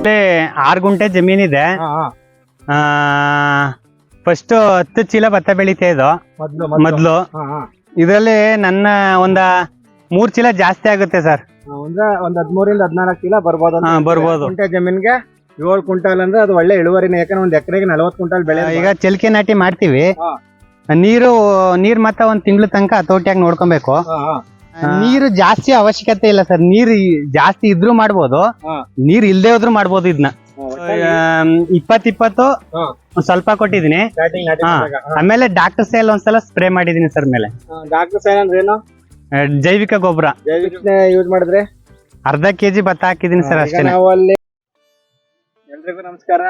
ಒಟ್ಟೆ ಆರು ಗುಂಟೆ ಜಮೀನಿದೆ. ಫಸ್ಟ್ ಹತ್ತು ಚೀಲ ಭತ್ತ ಬೆಳಿತಾ ಇದು. ಮೊದ್ಲು ಇದರಲ್ಲಿ ನನ್ನ ಒಂದ ಮೂರ್ ಚೀಲ ಜಾಸ್ತಿ ಆಗುತ್ತೆ ಸರ್. ಅಂದ್ರೆ ಒಂದ್ ಹದ್ಮೂರಿಂದ ಹದ್ನಾಲ್ಕು ಕಿಲೋ ಬರ್ಬೋದು ಬರ್ಬೋದು. ಕುಂಟೆ ಜಮೀನ್ಗೆ ಏಳು ಕ್ವಿಂಟಲ್ ಅಂದ್ರೆ ಅದು ಒಳ್ಳೆ ಇಳುವರಿನೇ ಯಾಕಂದ್ರೆ ಒಂದ್ ಎಕರೆಗೆ ನಲವತ್ತು ಕ್ವಿಂಟಲ್ ಬೆಳೆ ಈಗ ಚಲಿಕೆ ನಾಟಿ ಮಾಡ್ತೀವಿ. ನೀರು ನೀರ್ ಮತ್ತ ಒಂದ್ ತಿಂಗಳ ತನಕ ಹತೋಟಿಯಾಗಿ ನೋಡ್ಕೊಬೇಕು. ನೀರು ಜಾಸ್ತಿ ಅವಶ್ಯಕತೆ ಇಲ್ಲ ಸರ್. ನೀರು ಜಾಸ್ತಿ ಇದ್ರೂ ಮಾಡ್ಬೋದು. ನೀರ್ ಇಲ್ದೇ ಹೋದ್ರು ಮಾಡ್ಬೋದು ಇದನ್ನ ಇಪ್ಪತ್ ಇಪ್ಪತ್ತು ಸ್ವಲ್ಪ ಕೊಟ್ಟಿದೀನಿ. ಆಮೇಲೆ ಡಾಕ್ಟರ್ ಸೈಲ್ ಒಂದ್ಸಲ ಸ್ಪ್ರೇ ಮಾಡಿದೀನಿ ಸರ್ ಮೇಲೆ. ಡಾಕ್ಟರ್ ಸೈನ್ ಅಂದ್ರೆ ಏನು? ಜೈವಿಕ ಗೊಬ್ಬರ. ಜೈವಿಕ ಯೂಸ್ ಮಾಡಿದ್ರೆ? ಅರ್ಧ ಕೆಜಿ ಭತ್ತ ಹಾಕಿದೀನಿ ಸರ್ ಅಷ್ಟೇ. ಎಲ್ರಿಗೂ ನಮಸ್ಕಾರ.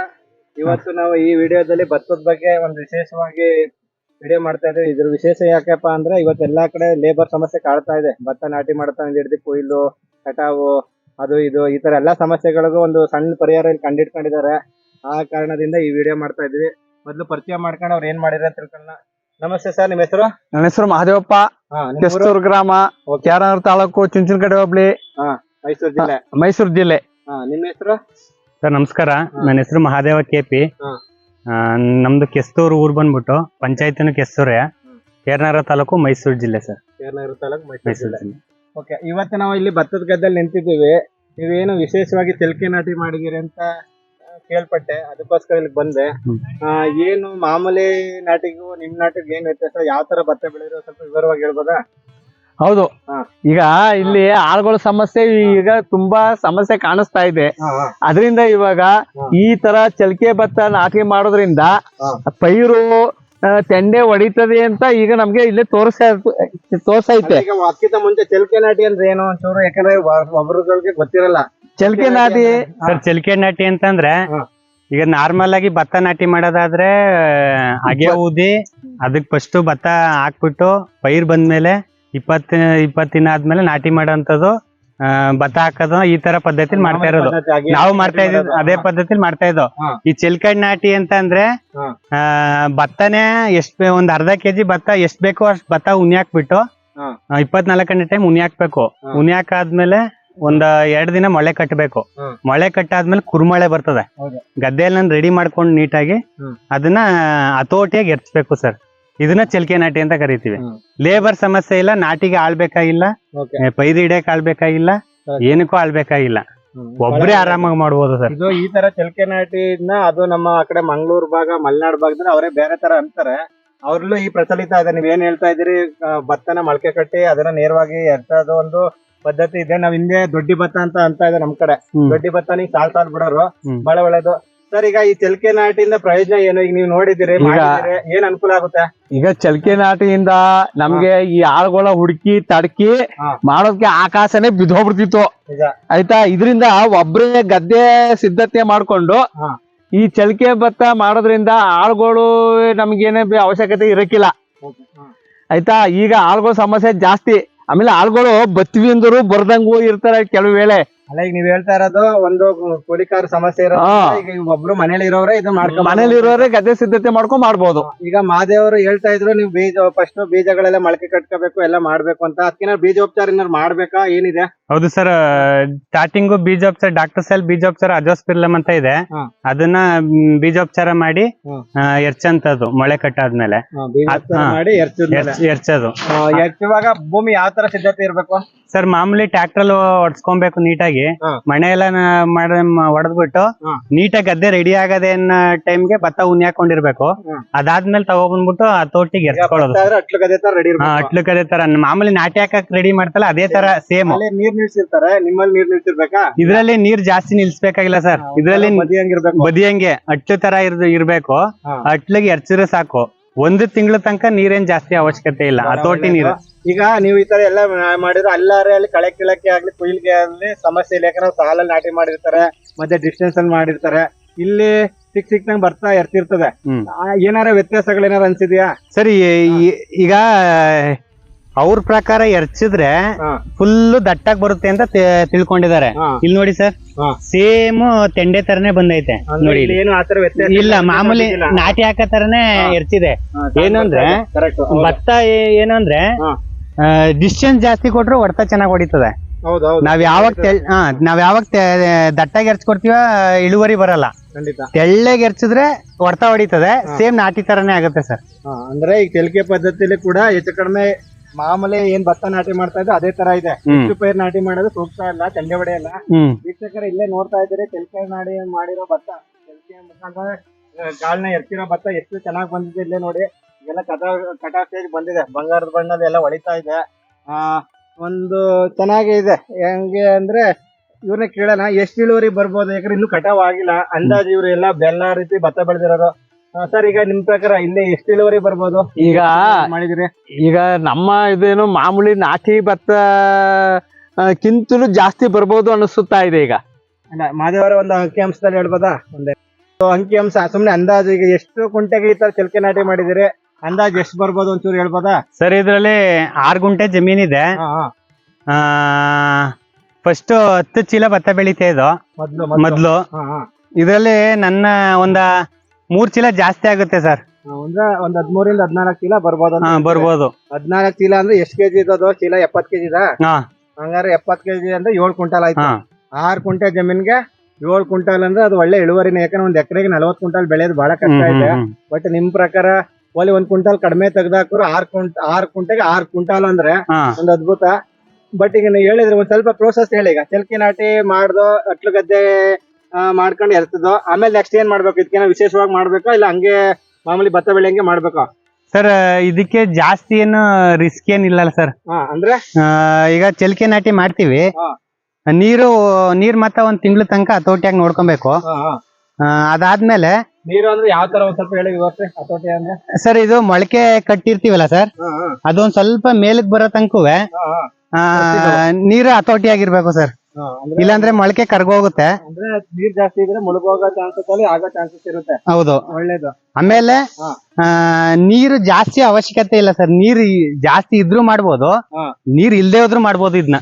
ಇವತ್ತು ನಾವು ಈ ವಿಡಿಯೋದಲ್ಲಿ ಭತ್ತದ ಬಗ್ಗೆ ಒಂದು ವಿಶೇಷವಾಗಿ ವಿಡಿಯೋ ಮಾಡ್ತಾ ಇದ್ದೀವಿ ಇದ್ರ ವಿಶೇಷ ಯಾಕಪ್ಪ ಅಂದ್ರೆ ಇವತ್ತು ಎಲ್ಲಾ ಕಡೆ ಲೇಬರ್ ಸಮಸ್ಯೆ ಕಾಡ್ತಾ ಇದೆ. ಭತ್ತ ನಾಟಿ ಮಾಡ್ತಾ ಹಿಡಿದು ಕೊಯ್ಲು ಕಟಾವು ಅದು ಇದು ಈ ತರ ಎಲ್ಲಾ ಸಮಸ್ಯೆಗಳಿಗೂ ಒಂದು ಸಣ್ಣ ಪರಿಹಾರ ಇಲ್ಲಿ ಕಂಡಿಡ್ಕೊಂಡಿದ್ದಾರೆ ಆ ಕಾರಣದಿಂದ ಈ ವಿಡಿಯೋ ಮಾಡ್ತಾ ಇದ್ವಿ. ಮೊದ್ಲು ಪರಿಚಯ ಮಾಡ್ಕೊಂಡು ಅವ್ರು ಏನ್ ಮಾಡಿದ್ರೆ ಅಂತ ತಿಳ್ಕೊಳ್ಳೋಣ. ನಮಸ್ತೆ ಸರ್ ನಿಮ್ಮ ಹೆಸರು? ನನ್ನ ಹೆಸರು ಮಹದೇವಪ್ಪ? ಕೆಸ್ತೂರು ಗ್ರಾಮ. ಕ್ಯಾರನೂರು ತಾಲೂಕು ಚುಂಚನಕಡೆ ಹೋಬಳಿ. ಮೈಸೂರು ಜಿಲ್ಲೆ. ಮೈಸೂರು ಜಿಲ್ಲೆ. ನಿಮ್ ನಿಮ್ಮ ಹೆಸರು? ಸರ್ ನಮಸ್ಕಾರ. ನನ್ನ ಹೆಸರು ಮಹಾದೇವ ಕೆಪಿ ಹಾ. ನಮ್ದು ಕೆಸ್ತೂರು ಊರ್ ಬಂದ್ಬಿಟ್ಟು ಪಂಚಾಯತಿನ ಕೆಸ್ತೂರೇ. ಕೇರ್ನಾರ ತಾಲೂಕು ಮೈಸೂರು ಜಿಲ್ಲೆ ಸರ್. ಕೇರಳ ತಾಲೂಕು ಮೈಸೂರು ಮೈಸೂರು ಜಿಲ್ಲೆ. ಓಕೆ ಇವತ್ತು ನಾವು ಇಲ್ಲಿ ಭತ್ತದ ಗದ್ದಲ್ಲಿ ನಿಂತಿದ್ದೀವಿ. ನೀವೇನು ವಿಶೇಷವಾಗಿ ತೆಲ್ಕೆ ನಾಟಿ ಮಾಡಿದಿರಿ ಅಂತ ಆ, ಕೇಳ್ಪಟ್ಟೆ. ಅದಕ್ಕೋಸ್ಕರ ಇಲ್ಲಿ ಬಂದೆ. ಹ್ಮ್. ಆ, ಏನು ಮಾಮೂಲಿ ನಾಟಿಗೂ ನಿಮ್ ನಾಟಿಗೂ ಏನ್ ವ್ಯತ್ಯಾಸ? ಯಾವ ತರ ಭತ್ತ ಬೆಳೆದಿರೋ ಸ್ವಲ್ಪ ವಿವರವಾಗಿ ಹೇಳ್ಬೋದಾ? ಹೌದು. ಈಗ ಇಲ್ಲಿ ಆಳ್ಗಳ ಸಮಸ್ಯೆ ಈಗ ತುಂಬಾ ಸಮಸ್ಯೆ ಕಾಣಿಸ್ತಾ ಇದೆ. ಅದರಿಂದ ಇವಾಗ ಈ ತರ ಚಲಿಕೆ ಭತ್ತ ನಾಟಿ ಮಾಡೋದ್ರಿಂದ ಪೈರು ತೆಂಡೆ ಹೊಡಿತದೆ ಅಂತ ಈಗ ನಮ್ಗೆ ಇಲ್ಲಿ ತೋರಿಸ ತೋರ್ಸೈತೆ ಈಗ ಅದಕ್ಕಿಂತ ಮುಂಚೆ ಚಲಕೆ ನಾಟಿ ಅಂದ್ರೆ ಏನು ಒಂಚೂರು ಯಾಕಂದ್ರೆ ಒಬ್ಬರುಗಳಿಗೆ ಒಬ್ರುಗಳಿಗೆ ಗೊತ್ತಿರಲ್ಲ. ಚಲಿಕೆ ನಾಟಿ. ಸರ್ ಚಲಿಕೆ ನಾಟಿ ಅಂತಂದ್ರೆ. ಈಗ ನಾರ್ಮಲ್ ಆಗಿ ಭತ್ತ ನಾಟಿ ಮಾಡೋದಾದ್ರೆ ಅಗೆ ಊದಿ ಅದಕ್ ಫಸ್ಟ್ ಭತ್ತ ಹಾಕ್ಬಿಟ್ಟು ಪೈರ್ ಬಂದ್ಮೇಲೆ ಇಪ್ಪತ್ ಇಪ್ಪತ್ ದಿನ ಆದ್ಮೇಲೆ ನಾಟಿ ಮಾಡೋಂಥದ್ದು ಭತ್ತ ಹಾಕೋದು ಈ ತರ ಪದ್ಧತಿಲಿ ಮಾಡ್ತಾ ಇರೋದು. ಪದ್ಧತಿ ನಾವು ಮಾಡ್ತಾ ಇದ್ದೀವಿ ಅದೇ ಪದ್ಧತಿಲಿ ಮಾಡ್ತಾ ಇದ್ದೋ. ಈ ಚಿಲ್ಕಡ್ ನಾಟಿ ಅಂತ ಅಂದ್ರೆ ಭತ್ತನೇ ಎಷ್ಟ್ ಒಂದ್ ಅರ್ಧ ಕೆಜಿ ಭತ್ತ ಎಷ್ಟ್ ಬೇಕೋ ಅಷ್ಟ್ ಭತ್ತ ಉನಿ ಹಾಕ್ಬಿಟ್ಟು. ಇಪ್ಪತ್ನಾಲ್ಕು ಗಂಟೆ ಟೈಮ್ ಉನಿ ಹಾಕ್ಬೇಕು. ಉನಿ ಹಾಕಾದ್ಮೇಲೆ ಒಂದ್ ಎರಡ್ ದಿನ ಮೊಳೆ ಕಟ್ಟಬೇಕು. ಮೊಳೆ ಕಟ್ಟಾದ್ಮೇಲೆ ಕುರುಮಳೆ ಬರ್ತದೆ. ಗದ್ದೆಯಲ್ಲಿ ನಾನು ರೆಡಿ ಮಾಡ್ಕೊಂಡು ನೀಟಾಗಿ ಅದನ್ನ ಹತೋಟಿಯಾಗಿ ಎರ್ಚ್ಬೇಕು ಸರ್. ಇದನ್ನ ಚಿಲ್ಕೆ ನಾಟಿ ಅಂತ ಕರಿತೀವಿ. ಲೇಬರ್ ಸಮಸ್ಯೆ ಇಲ್ಲ ನಾಟಿಗೆ ಆಳ್ಬೇಕಾಗಿಲ್ಲ ಪೈದ ಹಿಡಿಯಕ್ ಆಳ್ಬೇಕಾಗಿಲ್ಲ ಏನಕ್ಕೂ ಆಳ್ಬೇಕಾಗಿಲ್ಲ. ಒಬ್ರೇ ಆರಾಮಾಗಿ ಮಾಡ್ಬೋದು ಸರ್. ಇದು ಈ ತರ ಚಲಿಕೆ ನಾಟಿನ ಅದು ನಮ್ಮ ಆ ಕಡೆ ಮಂಗಳೂರು ಭಾಗ ಮಲೆನಾಡು ಭಾಗದಲ್ಲಿ ಅವರೇ ಬೇರೆ ತರ ಅಂತಾರೆ. ಅವ್ರಲ್ಲೂ ಈ ಪ್ರಚಲಿತ ಇದೆ. ನೀವ್ ಏನ್ ಹೇಳ್ತಾ ಇದೀರಿ ಭತ್ತನ ಮೊಳಕೆ ಕಟ್ಟಿ ಅದನ್ನ ನೇರವಾಗಿ ಎತ್ತೋದು ಒಂದು ಪದ್ಧತಿ ಇದೆ. ನಾವ್ ಹಿಂದೆ ದೊಡ್ಡಿ ಭತ್ತ ಅಂತ ಅಂತ ಇದೆ ನಮ್ ಕಡೆ. ದೊಡ್ಡಿ ಭತ್ತ ನೀವು ಸಾಲ್ ಸಾಲ್ ಬಿಡೋರು. ಬಹಳ ಒಳ್ಳೇದು. ಸರ್ ಈಗ ಈ ಚಲಿಕೆ ನಾಟಿಯಿಂದ ಪ್ರಯೋಜನ ಏನು? ಈಗ ನೀವು ನೋಡಿದಿರಿ ಮಾಡಿದಿರಿ ಏನ್ ಅನುಕೂಲ ಆಗುತ್ತೆ? ಈಗ ಚಲಿಕೆ ನಾಟಿಯಿಂದ ನಮ್ಗೆ ಈ ಆಳುಗಳ ಹುಡುಕಿ ತಡಕಿ. ಮಾಡೋದಕ್ಕೆ ಆಕಾಶನೇ ಬಿದ್ದೋಗ್ಬಿಡ್ತಿತ್ತು. ಆಯ್ತಾ? ಇದರಿಂದ ಒಬ್ರೇ ಗದ್ದೆ ಸಿದ್ಧತೆ ಮಾಡ್ಕೊಂಡು ಈ ಚಲಿಕೆ ಭತ್ತ ಮಾಡೋದ್ರಿಂದ ಆಳುಗಳು ನಮ್ಗೇನೇ ಅವಶ್ಯಕತೆ ಇರಕ್ಕಿಲ್ಲ ಆಯ್ತಾ? ಈಗ ಆಳುಗಳ ಸಮಸ್ಯೆ ಜಾಸ್ತಿ. ಆಮೇಲೆ ಆಳುಗಳು ಬತ್ವಿ ಅಂದರು ಬರ್ದಂಗೂ ಇರ್ತಾರೆ ಕೆಲವು ವೇಳೆ. ಅಲ್ಲ ಈಗ ನೀವ್ ಹೇಳ್ತಾ ಇರೋದು ಒಂದು ಕೂಲಿಕಾರ ಸಮಸ್ಯೆ ಇರೋದು ಈಗ ಒಬ್ರು ಮನೇಲಿ ಇರೋರೇ ಇದು ಮಾಡ್ಕೊಂಡು ಮನೇಲಿ ಇರೋರೇ ಗದ್ದೆ ಸಿದ್ಧತೆ ಮಾಡ್ಕೊಂಡ್ ಮಾಡ್ಬೋದು. ಈಗ ಮಾದೇವರು ಹೇಳ್ತಾ ಇದ್ರು ನೀವು ಬೀಜ ಫಸ್ಟ್ ಬೀಜಗಳೆಲ್ಲ ಮೊಳಕೆ ಕಟ್ಕೋಬೇಕು ಎಲ್ಲ ಮಾಡ್ಬೇಕು ಅಂತ. ಅದಕ್ಕಿನ ಬೀಜೋಪಚಾರ ಏನಾದ್ರು ಮಾಡ್ಬೇಕಾ? ಏನಿದೆ? ಹೌದು ಸರ್ ಸ್ಟಾರ್ಟಿಂಗು ಬೀಜೋಪಚಾರ ಡಾಕ್ಟರ್ ಸೆಲ್ ಬೀಜೋಪಚಾರ ಅಜೋಸ್ಪಿರ್ಲಮ್ ಅಂತ ಇದೆ. ಅದನ್ನ ಬೀಜೋಪಚಾರ ಮಾಡಿ ಎರ್ಚಂತದ್ದು ಮೊಳೆ ಕಟ್ಟಾದ್ಮೇಲೆ. ಮಾಡಿ ಎರ್ಚೋದು. ಎರ್ಚುವಾಗ ಭೂಮಿ ಯಾವ ತರ ಸಿದ್ಧತೆ ಇರ್ಬೇಕು? ಸರ್ ಮಾಮೂಲಿ ಟ್ರಾಕ್ಟರ್ ಹೊಡ್ಸ್ಕೊಬೇಕು ನೀಟಾಗಿ. ಮಣೆ ಮನೆ ಎಲ್ಲ ಮಾಡ ಹೊಡೆದ್ಬಿಟ್ಟು. ನೀಟಾಗಿ ಗದ್ದೆ ರೆಡಿ ಆಗದೆ ಅನ್ನೋ ಟೈಮ್ಗೆ ಭತ್ತ ಉನಿ ಹಾಕೊಂಡಿರ್ಬೇಕು. ಅದಾದ್ಮೇಲೆ ತಗೊಬಂದ್ಬಿಟ್ಟು ಆ ತೋಟಿಗೆ ಎರ್ಸ್ಕೊಳ್ಳೋದು. ಅಟ್ಲು ಕದೇ ತರ ಮಾಮೂಲಿ ನಾಟಿ ಹಾಕಕ್ ರೆಡಿ ಮಾಡ್ತಲ್ಲ ಅದೇ ತರ ಸೇಮ್ ಅಲ್ಲಿ ನೀರ್ ನಿಲ್ಸಿರ್ತಾರೆ. ನಿಮ್ಮಲ್ಲಿ ನೀರ್ ನಿಲ್ಸಿರ್ಬೇಕಾ? ಇದ್ರಲ್ಲಿ ನೀರ್ ಜಾಸ್ತಿ ನಿಲ್ಸ್ಬೇಕಾಗಿಲ್ಲ ಸರ್. ಇದ್ರಲ್ಲಿ ಬದಿಯಂಗೆ ಅಟ್ಲು ತರ ಇರ್ ಇರ್ಬೇಕು. ಅಟ್ಲಿಗೆ ಎರ್ಚಿದ್ರೆ ಸಾಕು. ಒಂದು ತಿಂಗಳ ತನಕ ನೀರೇನ್ ಜಾಸ್ತಿ ಅವಶ್ಯಕತೆ ಇಲ್ಲ. ಆ ತೋಟಿ ನೀರು. ಈಗ ನೀವು ಈ ತರ ಎಲ್ಲ ಮಾಡಿದ್ರೆ ಅಲ್ಲಾರೆ ಅಲ್ಲಿ ಕಳೆ ಕೀಳಕ್ಕೆ ಆಗ್ಲಿ ಕುಯ್ಲಿಗೆ ಆಗ್ಲಿ ಸಮಸ್ಯೆ ಇಲ್ಲ. ಯಾಕಂದ್ರೆ ಸಾಲಲ್ಲಿ ನಾಟಿ ಮಾಡಿರ್ತಾರೆ ಮತ್ತೆ ಡಿಸ್ಟೆನ್ಸ್ ಅಲ್ಲಿ ಮಾಡಿರ್ತಾರೆ. ಇಲ್ಲಿ ಸಿಕ್ ಸಿಕ್ನಂಗ್ ಬರ್ತಾ ಇರ್ತಿರ್ತದೆ. ಆ, ಏನಾರ ವ್ಯತ್ಯಾಸಗಳು ಏನಾರ ಅನ್ಸಿದ್ಯಾ? ಸರಿ ಈ- ಈಗ ಅವ್ರ ಪ್ರಕಾರ ಎರ್ಚಿದ್ರೆ ಹಾ. ಫುಲ್ ದಟ್ಟಾಗಿ ಬರುತ್ತೆ ಅಂತ ತಿ- ತಿಳ್ಕೊಂಡಿದ್ದಾರೆ. ಹಾ. ಇಲ್ಲಿ ನೋಡಿ ಸರ್ ಹಾ. ಸೇಮ್ ತೆಂಡೆ ತರನೇ ಬಂದೈತೆ ಅಂದ್ರೆ ನೋಡಿ ಇಲ್ಲಿ ಇಲ್ಲಿ. ಏನು ಆತರ ವ್ಯತ್ಯಾಸ ಇಲ್ಲ ಮಾಮೂಲಿ ನಾಟಿ ಹಾಕೋ ತರನೇ ಎರ್ಚಿದೆ. ಏನಂದ್ರೆ ಕರೆಕ್ಟ್ ಭತ್ತ ಏ- ಏನಂದ್ರೆ ಹಾ. ಡಿಸ್ಟೆನ್ಸ್ ಜಾಸ್ತಿ ಕೊಟ್ರು ಹೊಡೆತ ಚೆನ್ನಾಗಿ ಹೊಡಿತದೆ. ನಾವ್ ಯಾವಾಗ ನಾವ್ ಯಾವಾಗ ದಟ್ಟಾಗಿ ಎರ್ಚ್ಕೊಡ್ತೀವ ಇಳುವರಿ ಬರಲ್ಲ. ತೆಳ್ಳಗೆ ಎರ್ಚಿದ್ರೆ ಹೊಡೆತ ಹೊಡಿತದೆ ಸೇಮ್ ನಾಟಿ ತರನೇ ಆಗುತ್ತೆ ಸರ್. ಅಂದ್ರೆ ಈಗ ತೆಲಿಕೆ ಪದ್ಧತಿಲಿ ಕೂಡ ಹೆಚ್ಚು ಕಡಿಮೆ ಮಾಮೂಲಿ ಏನ್ ಭತ್ತ ನಾಟಿ ಮಾಡ್ತಾ ಇದ್ರೆ ಅದೇ ತರ ಇದೆ. ಹೆಚ್ಚು ಪೈರ್ ನಾಟಿ ಮಾಡೋದು ಸೂಕ್ತ ಇಲ್ಲ ತೆಂಡೆ ಹೊಡೆಯಲ್ಲ ವೀಕ್ಷಕರು ಇಲ್ಲೇ ನೋಡ್ತಾ ಇದ್ರೆ ತೆಲಿಕೆ ನಾಡಿ ಮಾಡಿರೋ ಭತ್ತ. ತೆಲಿಕೆ ಮುಖಾಂತರ ಗಾಳಿನ ಎರ್ತಿರೋ ಭತ್ತ ಎಷ್ಟು ಚೆನ್ನಾಗಿ ಬಂದಿದೆ ಇಲ್ಲೇ ನೋಡಿ. ಎಲ್ಲ ಕಟಾ ಕಟಾ ಸ್ಟೇಜ್ ಬಂದಿದೆ. ಬಂಗಾರದ ಬಣ್ಣದ ಎಲ್ಲ ಹೊಳಿತಾ ಇದೆ. ಆ ಒಂದು ಚೆನ್ನಾಗಿ ಇದೆ. ಹೆಂಗೆ ಅಂದ್ರೆ ಇವ್ರನ್ನ ಕೇಳೋಣ ಎಷ್ಟು ಇಳುವರಿ ಬರ್ಬೋದು? ಯಾಕಂದ್ರೆ ಇನ್ನು ಕಟಾವ್ ಆಗಿಲ್ಲ ಅಂದಾಜು ಇವ್ರು ಎಲ್ಲ ಬೆಲ್ಲ ರೀತಿ ಭತ್ತ ಬೆಳೆದಿರೋದು. ಸರ್ ಈಗ ನಿಮ್ ಪ್ರಕಾರ ಇಲ್ಲಿ ಎಷ್ಟು ಇಳುವರಿ ಬರ್ಬೋದು? ಈಗ ಮಾಡಿದಿರಿ? ಈಗ ನಮ್ಮ ಇದೇನು ಮಾಮೂಲಿ ನಾಟಿ ಭತ್ತ ಆ, ಕಿಂತಲೂ ಜಾಸ್ತಿ ಬರ್ಬೋದು ಅನಿಸುತ್ತಾ ಇದೆ ಈಗ. ಅಲ್ಲ ಮಾದೇವರ ಒಂದು ಅಂಕಿಅಂಶದಲ್ಲಿ ಹೇಳ್ಬೋದಾ? ಒಂದೇ. So, ಅಂಕಿಅಂಶ ಸುಮ್ನೆ ಅಂದಾಜು ಈಗ ಎಷ್ಟು ಕುಂಟೆಗೆ ಈ ತರ ಚಿಲ್ಕೆ ನಾಟಿ ಮಾಡಿದಿರಿ? ಅಂದಾಜು ಎಷ್ಟು ಬರ್ಬೋದು ಒಂಚೂರು ಹೇಳ್ಬೋದಾ? ಸರ್ ಇದ್ರಲ್ಲಿ ಆರ್ ಗುಂಟೆ ಜಮೀನಿದೆ. ಇದೆ ಹಾ. ಆ ಫಸ್ಟ್ ಹತ್ತು ಚೀಲ ಭತ್ತ ಬೆಳಿತಾ ಇದು. ಮೊದ್ಲು ಮೊದ್ಲು. ಮೊದ್ಲು. ಹಾ, ಹಾ. ಇದ್ರಲ್ಲಿ ನನ್ನ ಒಂದ ಮೂರ್ ಚೀಲ ಜಾಸ್ತಿ ಆಗುತ್ತೆ ಸರ್. ಹಾ, ಅಂದ್ರೆ ಒಂದ್ ಹದ್ಮೂರಿಂದ ಹದ್ನಾಲ್ಕು ಚೀಲ ಬರ್ಬೋದು ಅಂತ ಬರ್ಬೋದು. ಹದ್ನಾಲ್ಕು ಚೀಲ ಅಂದ್ರೆ ಎಷ್ಟು ಕೆಜಿ ಇದ್ದದು ಚೀಲ ಎಪ್ಪತ್ ಕೆಜಿ ಇದ? ಹಾ. ಹಂಗಾರೆ ಎಪ್ಪತ್ ಕೆಜಿ ಅಂದ್ರೆ ಏಳು ಕ್ವಿಂಟಲ್ ಆಯ್ತು. ಹಾ. ಆರ್ ಕುಂಟೆ ಜಮೀನ್ಗೆ ಏಳು ಕ್ವಿಂಟಲ್ ಅಂದ್ರೆ ಅದು ಒಳ್ಳೆ ಇಳುವರಿನೇ ಯಾಕಂದ್ರೆ ಒಂದ್ ಎಕರೆಗೆ ನಲವತ್ತು ಕ್ವಿಂಟಲ್ ಬೆಳೆಯೋದು ಬಹಳ ಹ್ಮ್, ಕಷ್ಟ ಇದೆ. ಹ್ಮ್. ಬಟ್ ನಿಮ್ ಪ್ರಕಾರ ಒಲಿ ಒಂದ್ ಕುಂಟಾಲ್ ಕಡಿಮೆ ತೆಗ್ದಾಕ್ರು ಆರ್ ಕುಂಟ ಆರ್ ಕುಂಟೆಗೆ ಆರ್ ಕುಂಟಾಲ್ ಅಂದ್ರೆ ಒಂದ್ ಅದ್ಭುತ. ಬಟ್ ಈಗ ನೀವು ಹೇಳಿದ್ರೆ ಒಂದ್ ಸ್ವಲ್ಪ ಪ್ರೋಸೆಸ್ ಹೇಳಿ ಈಗ. ಚಲ್ಕಿ ನಾಟಿ ಮಾಡ್ದೋ ಅಟ್ಲು ಗದ್ದೆ ಮಾಡ್ಕೊಂಡು ಎರ್ತದೋ ಆಮೇಲೆ ನೆಕ್ಸ್ಟ್ ಏನ್ ಮಾಡ್ಬೇಕು? ಇದಕ್ಕೆ ವಿಶೇಷವಾಗಿ ಮಾಡ್ಬೇಕಾ? ಇಲ್ಲ ಹಂಗೆ ಮಾಮೂಲಿ ಭತ್ತ ಬೆಳೆಯಂಗೆ ಮಾಡ್ಬೇಕಾ? ಸರ್ ಇದಕ್ಕೆ ಜಾಸ್ತಿ ಏನು ರಿಸ್ಕ್ ಏನಿಲ್ಲ ಸರ್ ಅಂದ್ರೆ? ಈಗ ಚಲಿಕೆ ನಾಟಿ ಮಾಡ್ತೀವಿ. ನೀರು ನೀರ್ ಮತ್ತ ಒಂದ್ ತಿಂಗಳ ತನಕ ಹತೋಟಿಯಾಗಿ ನೋಡ್ಕೊಬೇಕು. ಅದಾದ್ಮೇಲೆ ನೀರು ಅಂದ್ರೆ ಯಾವ ತರ ಒಂದ್ ಸ್ವಲ್ಪ ಹೇಳಿ ವಿವರಿಸಿ ಹತೋಟಿ ಅಂದ್ರೆ? ಸರ್ ಇದು ಮೊಳಕೆ ಕಟ್ಟಿರ್ತೀವಲ್ಲ ಸರ್? ಅದೊಂದ್ ಸ್ವಲ್ಪ ಮೇಲಕ್ ಬರೋ ತನಕುವೆ. ನೀರು ಹತೋಟಿ ಆಗಿರ್ಬೇಕು ಸರ್ ಇಲ್ಲಾಂದ್ರೆ ಮೊಳಕೆ ಕರ್ಗೋಗುತ್ತೆ. ಅಂದ್ರೆ ನೀರ್ ಜಾಸ್ತಿ ಇದ್ರೆ ಮುಳುಗೋಗೋ ಚಾನ್ಸಸ್ ಅಲ್ಲಿ ಆಗೋ ಚಾನ್ಸಸ್ ಇರುತ್ತೆ. ಹೌದು. ಒಳ್ಳೇದು. ಆಮೇಲೆ ಆ, ನೀರು ಜಾಸ್ತಿ ಅವಶ್ಯಕತೆ ಇಲ್ಲ ಸರ್. ನೀರು ಜಾಸ್ತಿ ಇದ್ರೂ ಮಾಡ್ಬೋದು. ನೀರ್ ಇಲ್ದೇ ಹೋದ್ರು ಮಾಡ್ಬೋದು ಇದನ್ನ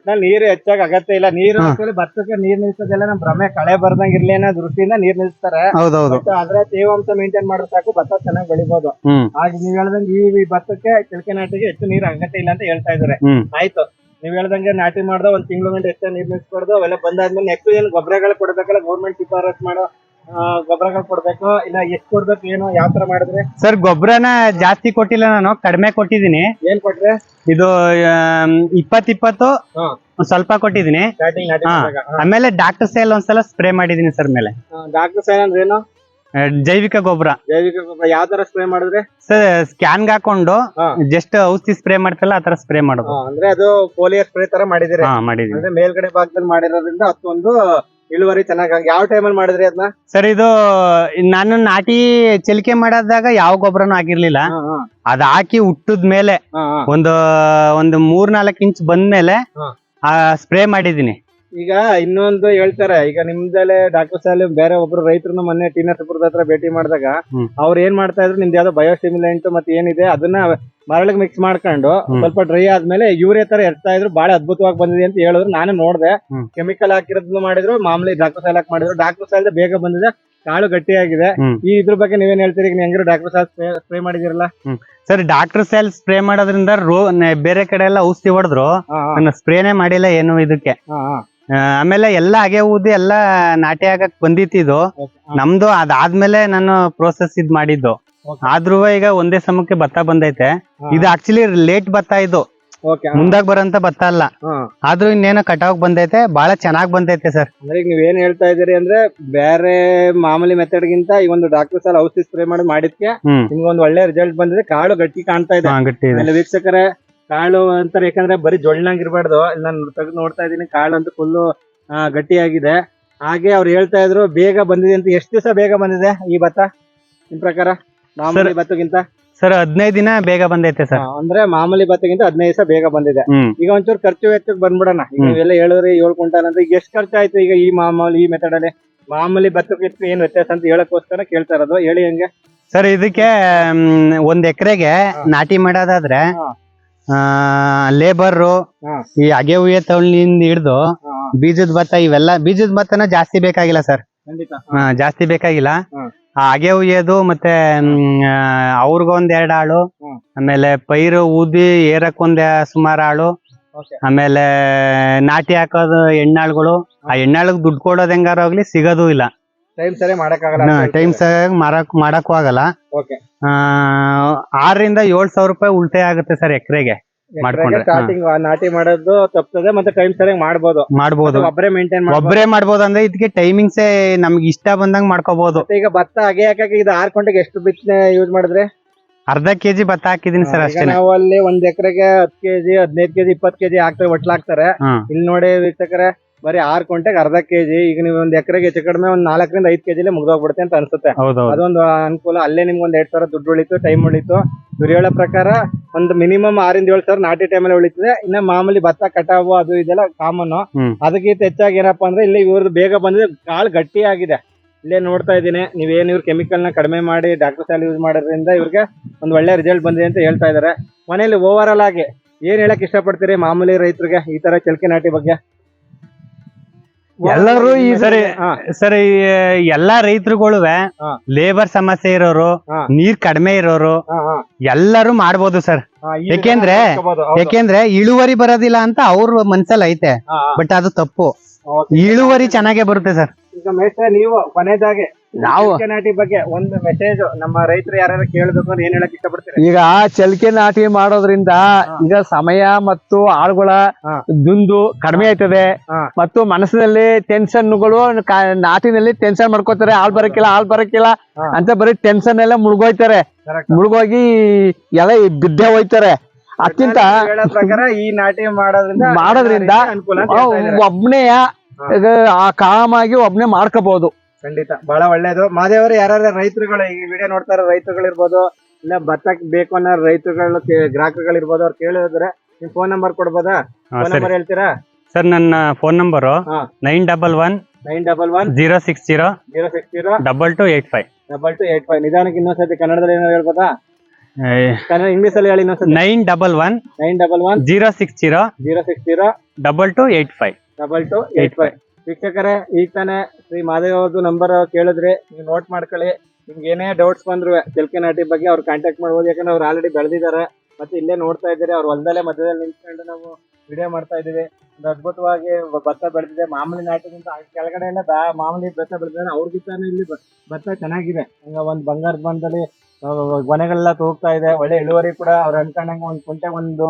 ಒಟ್ನಲ್ಲಿ ನೀರು ಹೆಚ್ಚಾಗಿ ಅಗತ್ಯ ಇಲ್ಲ. ನೀರು ಭತ್ತಕ್ಕೆ ನೀರ್ ನಿಲ್ಸೋದೆಲ್ಲ ನಮ್ ಭ್ರಮೆ. ಕಳೆ ಬರ್ದಂಗ್ ಇರ್ಲಿ ಅನ್ನೋ ದೃಷ್ಟಿಯಿಂದ ನೀರ್ ನಿಲ್ಸ್ತಾರೆ. ಹೌದೌದು. ಆದ್ರೆ ತೇವಾಂಶ ಮೇಂಟೈನ್ ಮಾಡಿದ್ರೆ ಸಾಕು ಭತ್ತ ಚೆನ್ನಾಗಿ ಬೆಳಿಬೋದು. ಹ್ಮ್. ಹಾಗೆ ನೀವ್ ಹೇಳ್ದಂಗೆ ಈ ಈ ಭತ್ತಕ್ಕೆ ಚಿಲ್ಕೆ ನಾಟಿಗೆ ಹೆಚ್ಚು ನೀರು ಅಗತ್ಯ ಇಲ್ಲ ಅಂತ ಹೇಳ್ತಾ ಇದಾರೆ ಹ್ಮ್. ಆಯ್ತು. ನೀವ್ ಹೇಳ್ದಂಗೆ ನಾಟಿ ಮಾಡ್ದ ಒಂದ್ ತಿಂಗಳು ಗಂಟೆ ಹೆಚ್ಚಾಗಿ ನೀರ್ ನಿಲ್ಸ್ಬಾರ್ದು. ಅವೆಲ್ಲ ಬಂದಾದ್ಮೇಲೆ ನೆಕ್ಸ್ಟ್ ಏನ್ ಗೊಬ್ಬರಗಳು ಕೊಡ್ಬೇಕಲ್ಲ ಗೌರ್ಮೆಂಟ್ ಶಿಫಾರಸ್ ಮಾಡೋ ಗೊಬ್ಬರಗಳು ಕೊಡ್ಬೇಕು? ಇಲ್ಲ ಎಷ್ಟು ಕೊಡ್ಬೇಕು ಏನು ಯಾವ ತರ ಮಾಡಿದ್ರೆ? ಸರ್ ಗೊಬ್ಬರನ ಜಾಸ್ತಿ ಕೊಟ್ಟಿಲ್ಲ ನಾನು ಕಡಿಮೆ ಕೊಟ್ಟಿದ್ದೀನಿ. ಏನ್ ಕೊಟ್ರೆ? ಇದು ಇಪ್ಪತ್ ಇಪ್ಪತ್ತು ಸ್ವಲ್ಪ ಕೊಟ್ಟಿದ್ದೀನಿ. ಆಮೇಲೆ ಡಾಕ್ಟರ್ ಸೇಲ್ ಒಂದ್ಸಲ ಸ್ಪ್ರೇ ಮಾಡಿದೀನಿ ಸರ್ ಮೇಲೆ. ಡಾಕ್ಟರ್ ಸೈನ್ ಅಂದ್ರೆ ಏನು? ಜೈವಿಕ ಗೊಬ್ಬರ. ಜೈವಿಕ ಗೊಬ್ಬರ ಯಾವ ತರ ಸ್ಪ್ರೇ ಮಾಡಿದ್ರೆ? ಸರ್ ಸ್ಕ್ಯಾನ್ ಹಾಕೊಂಡು ಜಸ್ಟ್ ಔಷಧಿ ಸ್ಪ್ರೇ ಮಾಡ್ತಲ್ಲ ಆತರ ಸ್ಪ್ರೇ ಮಾಡೋದು. ಅಂದ್ರೆ ಅದು ಪೋಲಿಯೋ ಸ್ಪ್ರೇ ತರ ಮಾಡಿದಿರಿ ಮೇಲ್ಗಡೆ ಭಾಗದಲ್ಲಿ ಮಾಡಿರೋದ್ರಿಂದ ಅಷ್ಟೊಂದು ಇಳುವರಿ ಚೆನ್ನಾಗಿ ಯಾವ ಟೈಮಲ್ಲಿ ಮಾಡಿದ್ರಿ ಅದನ್ನ ಸರ್ ಇದು ನಾನು ನಾಟಿ ಚಲಿಕೆ ಮಾಡದಾಗ ಯಾವ ಗೊಬ್ಬರನು ಆಗಿರ್ಲಿಲ್ಲ ಅದ್ ಹಾಕಿ ಹುಟ್ಟದ ಮೇಲೆ ಒಂದು ಒಂದು ಮೂರ್ ನಾಲ್ಕು ಇಂಚ್ ಬಂದ್ಮೇಲೆ ಸ್ಪ್ರೇ ಮಾಡಿದೀನಿ ಈಗ ಇನ್ನೊಂದು ಹೇಳ್ತಾರೆ ಈಗ ನಿಮ್ದಲ್ಲೇ ಡಾಕ್ಟರ್ ಸಾಲಿ ಬೇರೆ ಒಬ್ರು ರೈತರು ಮೊನ್ನೆ ಟಿ ನರಸೀಪುರದ ಹತ್ರ ಭೇಟಿ ಮಾಡಿದಾಗ ಅವ್ರ ಏನ್ ಮಾಡ್ತಾ ಇದ್ರು ನಿಮ್ದು ಯಾವ್ದೋ ಬಯೋಸ್ಟಿಮ್ಯುಲೆಂಟ್ ಮತ್ತೆ ಏನಿದೆ ಅದನ್ನ ಮರಳಿಗೆ ಮಿಕ್ಸ್ ಮಾಡ್ಕೊಂಡು ಸ್ವಲ್ಪ ಡ್ರೈ ಆದ್ಮೇಲೆ ಯೂರಿಯಾ ತರ ಎರ್ತಾ ಇದ್ರು ಬಹಳ ಅದ್ಭುತವಾಗಿ ಬಂದಿದೆ ಅಂತ ಹೇಳಿದ್ರು. ನಾನು ನೋಡ್ದೆ. ಕೆಮಿಕಲ್ ಹಾಕಿರೋದನ್ನು ಮಾಡಿದ್ರು ಮಾಮೂಲಿ ಡಾಕ್ಟರ್ ಸೈಲ್ ಹಾಕಿ ಮಾಡಿದ್ರು. ಡಾಕ್ಟರ್ ಸಾಲ್ ಬೇಗ ಬಂದಿದೆ. ಕಾಳು ಗಟ್ಟಿಯಾಗಿದೆ. ಈ ಇದ್ರ ಬಗ್ಗೆ ನೀವೇನ್ ಹೇಳ್ತೀರಿ? ಈಗ ಹೆಂಗಿರೋ ಡಾಕ್ಟರ್ ಸಾಲ್ ಸ್ಪ್ರೇ ಮಾಡಿದಿರಲ್ಲ ಸರ್ ಡಾಕ್ಟರ್ ಸೆಲ್ ಸ್ಪ್ರೇ ಮಾಡೋದ್ರಿಂದ ರೋ ಬೇರೆ ಕಡೆ ಎಲ್ಲ ಔಷಧಿ ಹೊಡೆದ್ರು. ಸ್ಪ್ರೇನೇ ಮಾಡಿಲ್ಲ ಏನು ಇದಕ್ಕೆ. ಆ, ಆಮೇಲೆ ಎಲ್ಲ ಹಾಗೆ ಊದಿ ಎಲ್ಲ ನಾಟಿ ಆಗಕ್ ಇದು. ನಮ್ದು ಅದಾದ್ಮೇಲೆ ನಾನು ಪ್ರೋಸೆಸ್ ಇದ್ ಮಾಡಿದ್ದು. ಆದ್ರೂ ಈಗ ಒಂದೇ ಸಮಕ್ಕೆ ಭತ್ತ ಬಂದೈತೆ. ಇದು ಆಕ್ಚುಲಿ ಲೇಟ್ ಭತ್ತ ಇದು. ಓಕೆ ಮುಂದಾಗ್ ಬರೋಂತ ಭತ್ತ ಅಲ್ಲ. ಆದ್ರೂ ಇನ್ನೇನೋ ಕಟಾವ್ ಬಂದೈತೆ. ಬಹಳ ಚೆನ್ನಾಗ್ ಬಂದೈತೆ ಸರ್. ಅಂದ್ರೆ ಈಗ ನೀವ್ ಏನ್ ಹೇಳ್ತಾ ಇದೀರಿ ಅಂದ್ರೆ ಬೇರೆ ಮಾಮೂಲಿ ಮೆಥಡ್ ಗಿಂತ ಈ ಒಂದು ಡಾಕ್ಟರ್ ಸರ್ ಔಷಧಿ ಸ್ಪ್ರೇ ಮಾಡಿ ಮಾಡಿದ್ಕೆ ನಿಮ್ಗೊಂದು ಒಳ್ಳೆ ರಿಸಲ್ಟ್ ಬಂದಿದೆ. ಕಾಳು ಗಟ್ಟಿ ಕಾಣ್ತಾ ಇದೆ. ವೀಕ್ಷಕರೇ ಕಾಳು ಅಂತಾರೆ ಯಾಕಂದ್ರೆ ಬರೀ ಇಲ್ಲ ನಾನು ತೆಗೆದು ನೋಡ್ತಾ ಇದೀನಿ ಕಾಳು ಅಂತ ಫುಲ್ಲು ಗಟ್ಟಿಯಾಗಿದೆ. ಹಾಗೆ ಅವ್ರು ಹೇಳ್ತಾ ಇದ್ರು ಬೇಗ ಬಂದಿದೆ ಅಂತ. ಎಷ್ಟು ದಿವಸ ಬೇಗ ಬಂದಿದೆ ಈ ಭತ್ತ? ನಿಮ್ ಪ್ರಕಾರ? ಮಾಮೂಲಿ ಭತ್ತಕ್ಕಿಂತ? ಸರ್ ಹದಿನೈದು ದಿನ ಬೇಗ ಬಂದೈತೆ ಸರ್. ಅಂದ್ರೆ ಮಾಮೂಲಿ ಭತ್ತಕ್ಕಿಂತ ಹದಿನೈದು ದಿವಸ ಬೇಗ ಬಂದಿದೆ. ಈಗ ಒಂಚೂರು ಖರ್ಚು ವೆಚ್ಚಕ್ಕೆ ಬಂದ್ಬಿಡೋಣ. ನೀವೆಲ್ಲ ಹೇಳಿದ್ರೆ ಏಳು ಕ್ವಿಂಟಲ್ ಅಂದ್ರೆ ಈಗ ಎಷ್ಟು ಖರ್ಚಾಯ್ತು ಈಗ ಈ ಮಾಮೂಲಿ ಈ ಮೆಥಡ್ ಅಲ್ಲಿ? ಮಾಮೂಲಿ ಭತ್ತಕ್ಕೆ ಏನು ಏನ್ ವ್ಯತ್ಯಾಸ ಅಂತ ಹೇಳಕ್ಕೋಸ್ಕರ ಕೇಳ್ತಾ ಇರೋದು. ಹೇಳಿ ಹಂಗೆ? ಸರ್ ಇದಕ್ಕೆ ಒಂದ್ ಎಕರೆಗೆ ನಾಟಿ ಮಾಡೋದಾದ್ರೆ. ಲೇಬರ್ ಈ ಅಗೆ ಉಯ್ಯ ತವಳಿನಿಂದ ಹಿಡ್ದು ಬೀಜದ ಭತ್ತ ಇವೆಲ್ಲ ಬೀಜದ ಭತ್ತನ ಜಾಸ್ತಿ ಬೇಕಾಗಿಲ್ಲ ಸರ್. ಜಾಸ್ತಿ ಬೇಕಾಗಿಲ್ಲ. ಆ ಉಯ್ಯೋದು ಮತ್ತೆ ಅವ್ರಿಗೊಂದ್ ಎರಡ್ ಆಳು. ಆಮೇಲೆ ಪೈರು ಊದಿ ಏರಕ್ ಒಂದ್ ಸುಮಾರು ಆಳು. ಆಮೇಲೆ ನಾಟಿ ಹಾಕೋದು ಎಣ್ಣಾಳುಗಳು. ಆ ಎಣ್ಣಾಳಿಗೆ ದುಡ್ಡು ಕೊಡೋದ್ ಹೆಂಗಾರು ಹೋಗ್ಲಿ ಸಿಗೋದು ಇಲ್ಲ. ಟೈಮ್ ಸರಿ ಮಾಡಕ್ಕಾಗಲ್ಲ ಟೈಮ್ ಸರಿಯಾಗಿ ಮಾರಕ್ ಮಾಡಕ್ಕೂ ಆಗಲ್ಲ. ಆರರಿಂದ ಏಳ್ ಸಾವಿರ ರೂಪಾಯಿ ಉಳಿತಾಯ ಆಗುತ್ತೆ ಸರ್ ಎಕರೆಗೆ. ಮಾಡ್ಕೊಂಡ್ರೆ, ಸ್ಟಾರ್ಟಿಂಗ್ ನಾಟಿ ಮಾಡೋದು ತಪ್ಪದೆ ಮತ್ತೆ ಟೈಮ್ ಸರಿಯಾಗಿ ಮಾಡ್ಬೋದು. ಮಾಡ್ಬೋದು. ಒಬ್ಬರೇ ಮೇಂಟೈನ್ ಒಬ್ಬರೇ ಮಾಡ್ಬೋದು. ಅಂದ್ರೆ ಇದಕ್ಕೆ ಟೈಮಿಂಗ್ಸೇ ನಮ್ಗೆ ಇಷ್ಟ ಬಂದಂಗ್ ಮಾಡ್ಕೋಬಹುದು ಈಗ ಭತ್ತ ಹಾಗೆ ಹಾಕಕ್ಕೆ ಇದು ಆರ್ ಗಂಟೆಗೆ ಎಷ್ಟು ಬಿತ್ತನೆ ಯೂಸ್ ಮಾಡಿದ್ರೆ? ಅರ್ಧ ಕೆಜಿ ಭತ್ತ ಹಾಕಿದೀನಿ ಸರ್ ಅಷ್ಟೇ ನಾವು ಅಲ್ಲಿ ಒಂದ್ ಎಕರೆಗೆ ಹತ್ತು ಕೆಜಿ ಹದಿನೈದು ಕೆಜಿ ಇಪ್ಪತ್ತು ಕೆಜಿ ಹಾಕ್ತಾರೆ. ಒಟ್ಲಾಕ್ತಾರೆ ಹ್ಮ್ ಇಲ್ಲಿ ನೋಡಿ ವೀಕ್ಷಕರೇ ಬರೀ ಆರ್ ಗಂಟೆಗೆ ಅರ್ಧ ಕೆಜಿ ಈಗ ನೀವು ಒಂದ್ ಎಕರೆಗೆ ಹೆಚ್ಚು ಕಡಿಮೆ ಒಂದ್ ನಾಲ್ಕರಿಂದ ಐದ್ ಕೆಜಿಲೇ ಮುಗ್ದೋಗ್ಬಿಡುತ್ತೆ ಅಂತ ಅನ್ಸುತ್ತೆ. ಹೌದೌದು. ಅದೊಂದು ಅನುಕೂಲ. ಅಲ್ಲೇ ನಿಮ್ಗೆ ಒಂದ್ ಎರಡ್ ಸಾವಿರ ದುಡ್ಡು ಉಳಿತು ಟೈಮ್ ಉಳಿತು. ಇವ್ರು ಹೇಳೋ ಪ್ರಕಾರ ಒಂದು ಮಿನಿಮಮ್ ಆರಿಂದ ಏಳು ಸಾವಿರ ನಾಟಿ ಟೈಮಲ್ಲಿ ಉಳಿತದೆ. ಇನ್ನ ಮಾಮೂಲಿ ಭತ್ತ ಕಟಾವು ಅದು ಇದೆಲ್ಲ ಕಾಮನ್ ಹ್ಮ್. ಅದಕ್ಕಿಂತ ಹೆಚ್ಚಾಗಿ ಏನಪ್ಪಾ ಅಂದ್ರೆ ಇಲ್ಲಿ ಇವ್ರದ್ದು ಬೇಗ ಬಂದ್ರೆ ಕಾಳು ಗಟ್ಟಿ ಆಗಿದೆ. ಇಲ್ಲೇ ನೋಡ್ತಾ ಇದ್ದೀನಿ. ನೀವೇನು ಇವ್ರು ಕೆಮಿಕಲ್ನ ಕಡಿಮೆ ಮಾಡಿ ಡಾಕ್ಟರ್ ಸಾಲ್ ಯೂಸ್ ಮಾಡೋದ್ರಿಂದ ಇವ್ರಿಗೆ ಒಂದು ಒಳ್ಳೆ ರಿಸಲ್ಟ್ ಬಂದಿದೆ ಅಂತ ಹೇಳ್ತಾ ಇದಾರೆ. ಮನೇಲಿ ಓವರ್ ಆಲ್ ಆಗಿ ಏನ್ ಹೇಳಕ್ ಇಷ್ಟಪಡ್ತೀರಿ ಮಾಮೂಲಿ ರೈತರಿಗೆ ಈ ತರ ಚಲಕೆ ನಾಟಿ ಬಗ್ಗೆ? ಎಲ್ಲರೂ ಈ ಸರಿ ಸರ್ ಎಲ್ಲಾ ರೈತರುಗಳುವೆ. ಲೇಬರ್ ಸಮಸ್ಯೆ ಇರೋರು. ನೀರ್ ಕಡಿಮೆ ಇರೋರು ಎಲ್ಲರೂ ಮಾಡ್ಬೋದು ಸರ್ ಯಾಕೆಂದ್ರೆ- ಯಾಕೆಂದ್ರೆ ಇಳುವರಿ ಬರೋದಿಲ್ಲ ಅಂತ ಅವ್ರ ಮನ್ಸಲ್ಲಿ ಐತೆ. ಬಟ್ ಅದು ತಪ್ಪು. ಇಳುವರಿ ಚೆನ್ನಾಗೇ ಬರುತ್ತೆ ಸರ್ ಈಗ ಮೇಸ್ಟ್ರೆ ನೀವು ಕೊನೆದಾಗೆ ನಾವು ಚಳಕೆ ನಾಟಿ ಬಗ್ಗೆ ಒಂದು ಮೆಸೇಜ್ ನಮ್ಮ ರೈತರು ಯಾರು ಕೇಳಬೇಕು ಅಂದ್ರೆ ಏನ್ ಹೇಳಕ್ ಇಷ್ಟಪಡ್ತೀರಿ? ಈಗ ಚಲಿಕೆ ನಾಟಿ ಮಾಡೋದ್ರಿಂದ ಈಗ ಸಮಯ ಮತ್ತು ಆಳುಗಳ ದುಂದು ಕಡಿಮೆ ಆಯ್ತದೆ. ಮತ್ತು ಮನಸ್ಸಿನಲ್ಲಿ ಟೆನ್ಷನ್ಗಳು ನಾಟಿನಲ್ಲಿ ಟೆನ್ಷನ್ ಮಾಡ್ಕೋತಾರೆ. ಆಳ್ ಬರಕ್ಕಿಲ್ಲ ಆಳ್ ಬರಕಿಲ್ಲ. ಅಂತ ಬರೀ ಟೆನ್ಷನ್ ಎಲ್ಲ ಮುಳುಗೋಯ್ತಾರೆ. ಮುಳುಗೋಗಿ ಎಲ್ಲ ಬಿದ್ದೆ ಹೋಯ್ತಾರೆ. ಅತ್ಯಂತ ಈ ನಾಟಿ ಮಾಡೋದ್ರಿಂದ ಮಾಡೋದ್ರಿಂದ. ಒಬ್ನೇ ಆ ಕಾಮಾಗಿ ಒಬ್ನೇ ಮಾಡ್ಕೋಬಹುದು ಖಂಡಿತ. ಬಹಳ ಒಳ್ಳೇದು. ಮಾದೇವರು ಯಾರ್ಯಾರ ರೈತರುಗಳು ಈ ವಿಡಿಯೋ ನೋಡ್ತಾ ಇರೋ ರೈತರುಗಳಿರ್ಬೋದು ಇಲ್ಲ ಭತ್ತಕ್ಕೆ ಬೇಕು ಅನ್ನೋ ರೈತರುಗಳು ಗ್ರಾಹಕರುಗಳಿರ್ಬೋದು ಅವ್ರು ಕೇಳಿದ್ರೆ ನಿಮ್ ಫೋನ್ ನಂಬರ್ ಕೊಡ್ಬೋದಾ? ಫೋನ್ ನಂಬರ್ ಹೇಳ್ತೀರಾ? ಸರ್ ನನ್ನ phone number. Nine double one nine double one zero six zero zero six zero double two eight five. Double two eight five. ನಿಧಾನಕ್ಕೆ ಇನ್ನೊಂದ್ಸತಿ ಕನ್ನಡದಲ್ಲಿ ಏನಾದ್ರು ಹೇಳ್ಬೋದಾ? ಕನ್ನಡ ಇಂಗ್ಲಿಷ್ ಅಲ್ಲಿ ಹೇಳಿ ಇನ್ನೊಂದ್ಸತಿ. Nine double one nine double one zero six zero zero six zero double two eight five. Double two eight five. ವೀಕ್ಷಕರೇ ಈಗ ತಾನೇ ಶ್ರೀ ಮಾದೇವ್ ಅವ್ರದ್ದು ನಂಬರ್ ಕೇಳಿದ್ರೆ, ನೀವು ನೋಟ್ ಮಾಡ್ಕೊಳ್ಳಿ. ನಿಮ್ಗೆ ಏನೇ ಡೌಟ್ಸ್ ಬಂದ್ರು ಚಿಲ್ಕೆ ನಾಟಿ ಬಗ್ಗೆ ಅವ್ರು ಕಾಂಟ್ಯಾಕ್ಟ್ ಮಾಡ್ಬೋದು, ಯಾಕಂದ್ರೆ ಅವ್ರು ಆಲ್ರೆಡಿ ಬೆಳೆದಿದ್ದಾರೆ. ಮತ್ತೆ ಇಲ್ಲೇ ನೋಡ್ತಾ ಇದ್ದಾರೆ, ಅವ್ರು ಹೊಲದಲ್ಲೇ ಮಧ್ಯದಲ್ಲಿ ನಿಂತ್ಕೊಂಡು ನಾವು ವಿಡಿಯೋ ಮಾಡ್ತಾ ಇದ್ದೀವಿ. ಒಂದು ಅದ್ಭುತವಾಗಿ ಭತ್ತ ಬೆಳೆದಿದೆ, ಮಾಮೂಲಿ ಆ ಕೆಳಗಡೆ ಎಲ್ಲ ಮಾಮೂಲಿ ಭತ್ತ ಬೆಳೆದಿದ್ದಾರೆ ಅವ್ರಿಗಿಂತಾನು ಇಲ್ಲಿ ಭತ್ತ ಚೆನ್ನಾಗಿದೆ. ಹಂಗ ಒಂದು ಬಂಗಾರದ ಬಂದಲ್ಲಿ ಗೊನೆಗಳೆಲ್ಲ ತೂಗ್ತಾ ಇದೆ, ಒಳ್ಳೆ ಇಳುವರಿ ಕೂಡ ಅವ್ರು ಅನ್ಕೊಂಡಂಗೆ ಒಂದು ಕುಂಟೆ ಒಂದು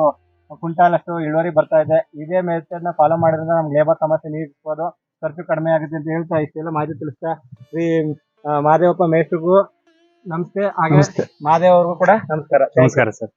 ಕುಂಟಾಲಷ್ಟು ಇಳುವರಿ ಬರ್ತಾ ಇದೆ. ಇದೇ ಮೆಥಡ್ನ ಫಾಲೋ ಮಾಡಿದ್ರೆ ನಮ್ಗೆ ಲೇಬರ್ ಸಮಸ್ಯೆ ನೀಗಿಸ್ಬೋದು. ಖರ್ಚು ಕಡಿಮೆ ಆಗುತ್ತೆ ಅಂತ ಹೇಳ್ತಾ ಇಷ್ಟೆಲ್ಲ ಮಾಹಿತಿ ತಿಳಿಸ್ತಾ ಶ್ರೀ ಮಹಾದೇವಪ್ಪ ಮೇಷ್ಟ್ರಿಗೂ ನಮಸ್ತೆ. ಹಾಗೆ ಮಹಾದೇವ್ ಅವ್ರಿಗೂ ಕೂಡ ನಮಸ್ಕಾರ. ನಮಸ್ಕಾರ ಸರ್.